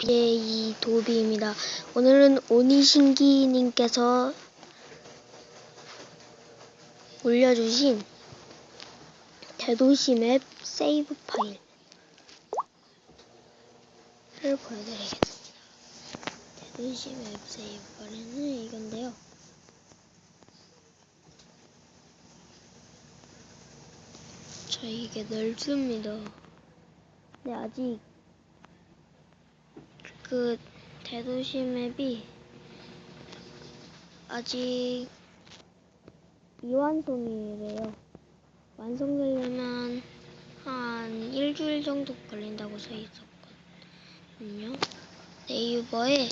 BJ 도비입니다. 오늘은 오니신기님께서 올려주신 대도시 맵 세이브 파일을 보여드리겠습니다. 대도시 맵 세이브 파일은 이건데요. 저 이게 넓습니다. 근데 아직 그 대도시 맵이 아직 미완성이래요. 완성되려면 한 일주일 정도 걸린다고 써 있었거든요. 네이버에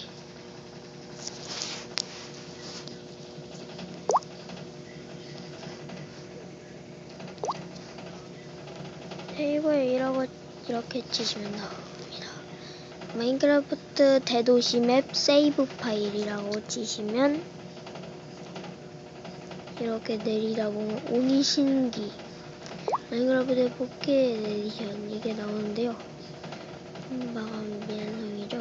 네이버에 이라고 이렇게 치시면 나옵니다. 마인크래프트 대도시 맵 세이브 파일이라고 치시면 이렇게 내리다 보면 오니신기 마인크래프트 4K 에디션 이게 나오는데요. 마감 미완성이죠.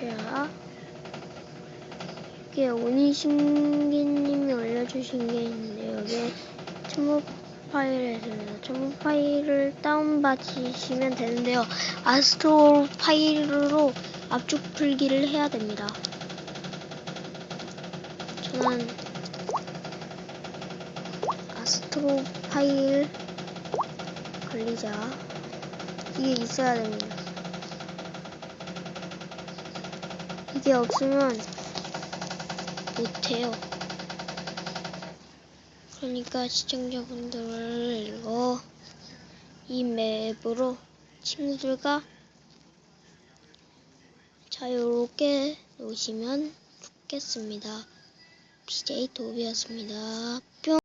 자, 이게 오니신기님이 올려주신 게 있는데 여기에 첨부 파일에 있습니다. 첨부 파일을 다운받으시면 되는데요. 아스트로 파일로 압축 풀기를 해야 됩니다. 저는 아스트로 파일 걸리자 이게 있어야 됩니다. 이게 없으면 못해요. 그러니까 시청자분들 이거 이 맵으로 친구들과 자유롭게 노시면 좋겠습니다. BJ 도비였습니다. 뿅.